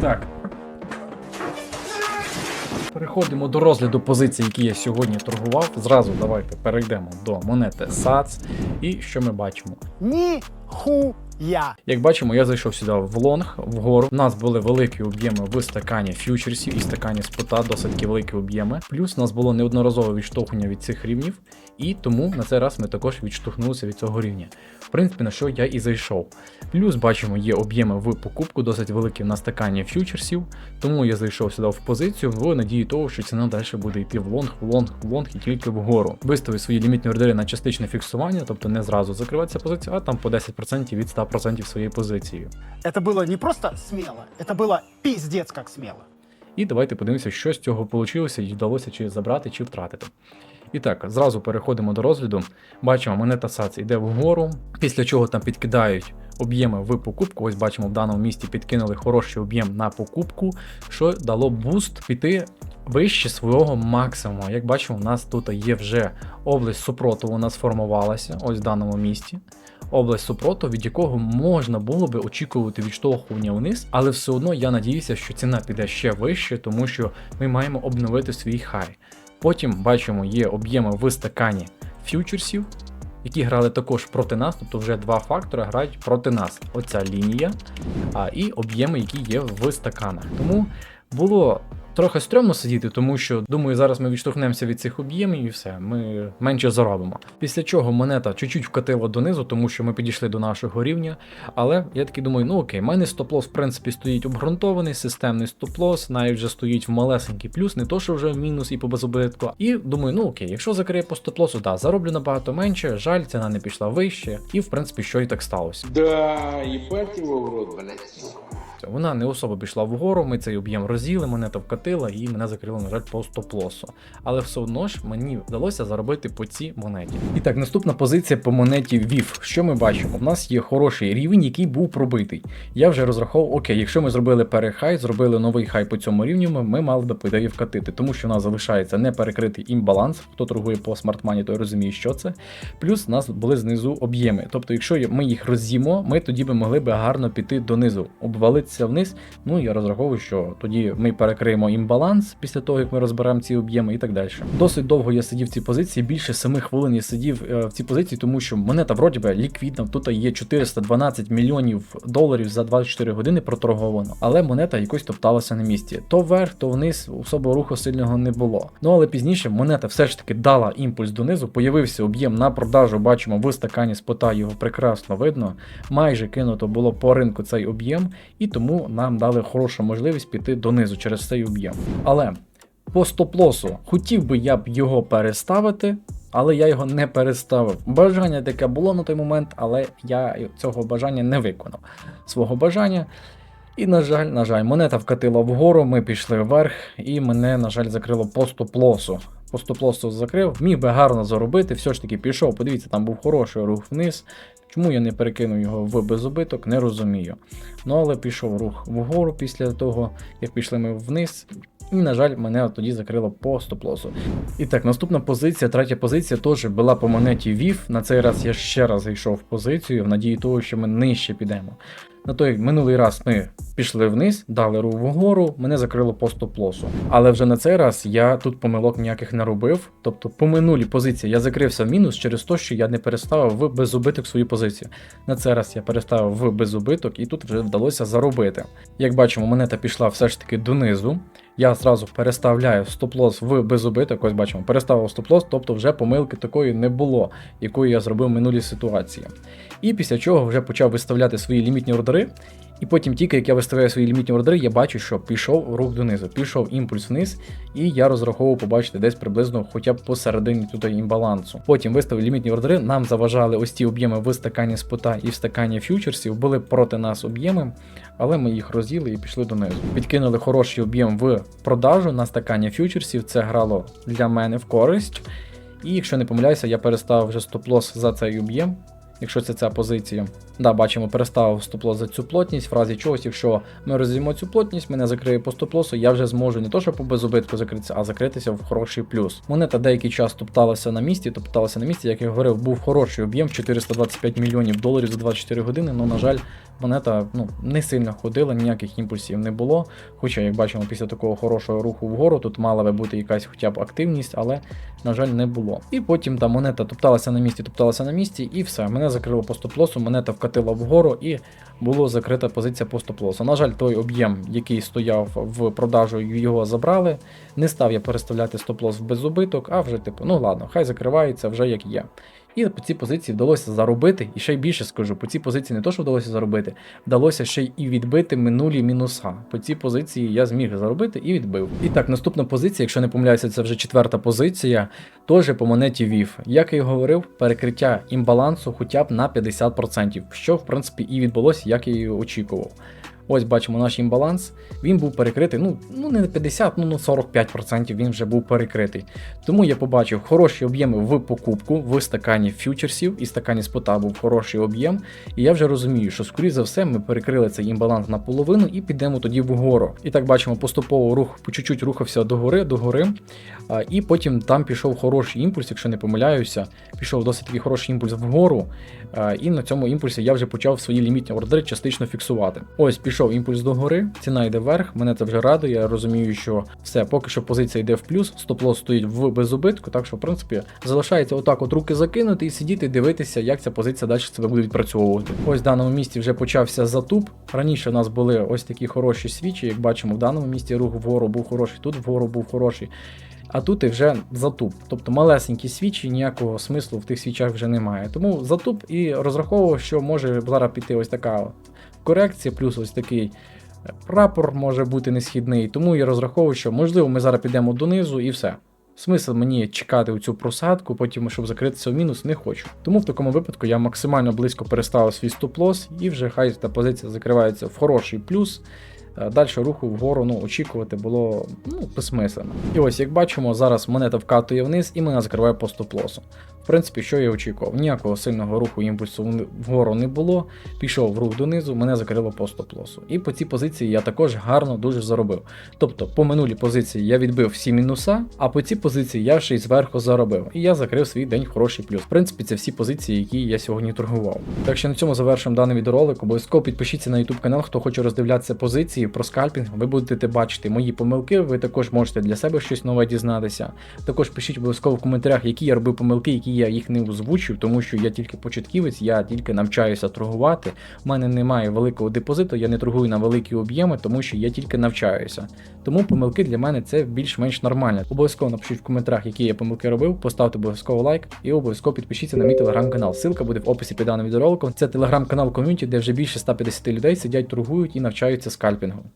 Так. Переходимо до розгляду позицій, які я сьогодні торгував. Зразу давайте перейдемо до монети SATS. І що ми бачимо? Ніхуя. Як бачимо, я зайшов сюди в лонг, вгору. У нас були великі об'єми в стакані фьючерсів і стакані спота, досить таки великі об'єми. Плюс у нас було неодноразове відштовхування від цих рівнів, і тому на цей раз ми також відштовхнулися від цього рівня. В принципі, на що я і зайшов. Плюс бачимо, є об'єми в покупку, досить великі на стакані фьючерсів, тому я зайшов сюди в позицію в надії того, що ціна далі буде йти в лонг, в лонг, в лонг і тільки вгору. Виставив свої лімітні ордери на частичне фіксування, тобто не зразу закриватися позицію, а там по 10% від 100% своєї позиції. Это было не просто смело, это было пиздец как смело. І давайте подивимося, що з цього вийшло і вдалося чи забрати, чи втратити. І так, зразу переходимо до розгляду. Бачимо, монета САЦ йде вгору, після чого там підкидають об'єми в покупку. Ось бачимо, в даному місці підкинули хороший об'єм на покупку, що дало буст піти вище свого максимуму. Як бачимо, у нас тут є вже область супротиву, у нас сформувалася ось в даному місці. Область супроту, від якого можна було би очікувати відштовхування вниз, але все одно я надіюся, що ціна піде ще вище, тому що ми маємо обновити свій хай. Потім бачимо, є об'єми в стакані фьючерсів, які грали також проти нас, тобто вже два фактори грають проти нас. Оця лінія, а, і об'єми, які є в стаканах. Тому було трохи стрьомно сидіти, тому що думаю, зараз ми відштовхнемося від цих об'ємів і все, ми менше заробимо. Після чого монета чуть-чуть вкатила донизу, тому що ми підійшли до нашого рівня. Але я таки думаю, ну окей, в мене стоп-лос, в принципі, стоїть обґрунтований, системний стоп-лос, навіть вже стоїть в малесенький плюс, не то, що вже в мінус і по безубитку. І думаю, ну окей, якщо закриє по стоп-лосу, да, зароблю набагато менше, жаль, ціна не пішла вище, і в принципі, що і так сталося. Да, ебать его в рот, блядь. Вона не особо пішла вгору, ми цей об'єм роз'їли, монета вкатила і мене закрило, на жаль, по стоп-лосу. Але все одно ж мені вдалося заробити по цій монеті. І так, наступна позиція по монеті VIF. Що ми бачимо? У нас є хороший рівень, який був пробитий. Я вже розраховував, окей, якщо ми зробили перехай, зробили новий хай по цьому рівню, ми мали би ідеї вкатити, тому що у нас залишається неперекритий імбаланс. Хто торгує по смартмані, той розуміє, що це. Плюс у нас були знизу об'єми. Тобто, якщо ми їх роз'їмо, ми тоді би могли би гарно піти донизу, обвалитися вниз. Ну я розраховую, що тоді ми перекриємо імбаланс після того, як ми розберемо ці об'єми і так далі. Досить довго я сидів в цій позиції, більше 7 хвилин я сидів е, в цій позиції, тому що монета вроді би ліквідна. Тут є 412 мільйонів доларів за 24 години проторговано, але монета якось топталася на місці. То вверх, то вниз, особо руху сильного не було. Ну але пізніше монета все ж таки дала імпульс донизу, появився об'єм на продажу. Бачимо в стакані спота його прекрасно видно. Майже кинуто було по ринку цей об'єм, і тому нам дали хорошу можливість піти донизу через цей об'єм. Але по стоп-лосу хотів би я б його переставити. Але я його не переставив. Бажання таке було на той момент, але я цього бажання не виконав. Свого бажання. І, на жаль, на жаль, монета вкатила вгору, ми пішли вверх, і мене, на жаль, закрило по стоп-лосу. По стоп-лосу закрив, міг би гарно заробити, все ж таки пішов. Подивіться, там був хороший рух вниз. Чому я не перекинув його в безубиток, не розумію. Ну але пішов рух вгору після того, як пішли ми вниз. І, на жаль, мене тоді закрило по стоп-лосу. І так, наступна позиція, третя позиція теж була по монеті VIF. На цей раз я ще раз зайшов в позицію в надії того, що ми нижче підемо. На той минулий раз ми пішли вниз, дали рух вгору, мене закрило по стоп-лосу. Але вже на цей раз я тут помилок ніяких не робив. Тобто по минулій позиції я закрився в мінус через те, що я не переставив в безубиток свою позицію. На цей раз я переставив в безубиток і тут вже вдалося заробити. Як бачимо, монета пішла все ж таки донизу. Я зразу переставляю стоп-лос в безубиток, ось бачимо, переставив стоп-лос, тобто вже помилки такої не було, якої я зробив в минулій ситуації. І після чого вже почав виставляти свої лімітні ордери. І потім, тільки як я виставляю свої лімітні ордери, я бачу, що пішов рух донизу, пішов імпульс вниз, і я розраховував побачити десь приблизно хоча б посередині тут імбалансу. Потім виставив лімітні ордери, нам заважали ось ті об'єми в стакані спота і в стакані фьючерсів, були проти нас об'єми, але ми їх роз'їли і пішли донизу. Підкинули хороший об'єм в продажу на стакані фьючерсів, це грало для мене в користь. І якщо не помиляюся, я переставив вже стоп-лос за цей об'єм якщо це ця позиція. Да, бачимо, переставив стоп-лос за цю плотність, в разі чогось, якщо ми розіймо цю плотність, мене закриє по стоп-лосу, я вже зможу не то, що по безубитку закритися, а закритися в хороший плюс. Монета деякий час топталася на місці, топталася на місці, як я говорив, був хороший об'єм 425 мільйонів доларів за 24 години, Ну, на жаль, монета ну, не сильно ходила, ніяких імпульсів не було. Хоча, як бачимо, після такого хорошого руху вгору тут мала би бути якась хоча б активність, але, на жаль, не було. І потім та монета топталася на місці, топталася на місці, і все. Мене закрило по стоп-лосу, монета вкатила вгору і була закрита позиція по стоп-лосу. На жаль, той об'єм, який стояв в продажу, його забрали. Не став я переставляти стоп-лос в безубиток, а вже типу, ну ладно, хай закривається вже як є. І по цій позиції вдалося заробити, і ще й більше скажу, по цій позиції не то, що вдалося заробити, вдалося ще й і відбити минулі мінуса. По цій позиції я зміг заробити і відбив. І так, наступна позиція, якщо не помиляюся, це вже четверта позиція, теж по монеті VIF. Як я і говорив, перекриття імбалансу хоча б на 50%, що в принципі і відбулося, як я і очікував. Ось бачимо наш імбаланс. Він був перекритий, ну, ну не на 50, ну на 45% він вже був перекритий. Тому я побачив хороші об'єми в покупку в стакані фьючерсів і стакані спота був хороший об'єм. І я вже розумію, що скоріше за все ми перекрили цей імбаланс наполовину і підемо тоді вгору. І так бачимо, поступово рух по чуть-чуть рухався догори, догори. І потім там пішов хороший імпульс, якщо не помиляюся, пішов досить такий хороший імпульс вгору. І на цьому імпульсі я вже почав свої лімітні ордери частично фіксувати. Ось пішов імпульс догори, ціна йде вверх, мене це вже радує. Я розумію, що все, поки що позиція йде в плюс, стоп-лос стоїть в безубитку, так що, в принципі, залишається отак от руки закинути і сидіти, дивитися, як ця позиція далі себе буде відпрацьовувати. Ось в даному місці вже почався затуп. Раніше у нас були ось такі хороші свічі, як бачимо, в даному місці рух вгору був хороший, тут вгору був хороший. А тут і вже затуп. Тобто малесенькі свічі, ніякого смислу в тих свічах вже немає. Тому затуп і розраховував, що може зараз піти ось така корекція, плюс ось такий прапор може бути несхідний. Тому я розраховую, що можливо ми зараз підемо донизу і все. Смисл мені чекати у цю просадку, потім, щоб закритися в мінус, не хочу. Тому в такому випадку я максимально близько переставив свій стоп-лос і вже хай та позиція закривається в хороший плюс. Е, Далі руху вгору ну, очікувати було ну, безсмислено. І ось, як бачимо, зараз монета вкатує вниз і мене закриває по стоп-лосу. В принципі, що я очікував? Ніякого сильного руху імпульсу вгору не було. Пішов в рух донизу, мене закрило по стоп-лосу. І по цій позиції я також гарно дуже заробив. Тобто, по минулій позиції я відбив всі мінуса, а по цій позиції я ще й зверху заробив. І я закрив свій день хороший плюс. В принципі, це всі позиції, які я сьогодні торгував. Так що на цьому завершимо даний відеоролик. Обов'язково підпишіться на YouTube канал, хто хоче роздивлятися позиції про скальпінг. Ви будете бачити мої помилки. Ви також можете для себе щось нове дізнатися. Також пишіть обов'язково в коментарях, які я робив помилки, які я їх не озвучив, тому що я тільки початківець, я тільки навчаюся торгувати. У мене немає великого депозиту, я не торгую на великі об'єми, тому що я тільки навчаюся. Тому помилки для мене це більш-менш нормально. Обов'язково напишіть в коментарях, які я помилки робив, поставте обов'язково лайк і обов'язково підпишіться на мій телеграм-канал. Ссылка буде в описі під даним відеороликом. Це телеграм-канал ком'юніті, де вже більше 150 людей сидять, торгують і навчаються скальпінгу.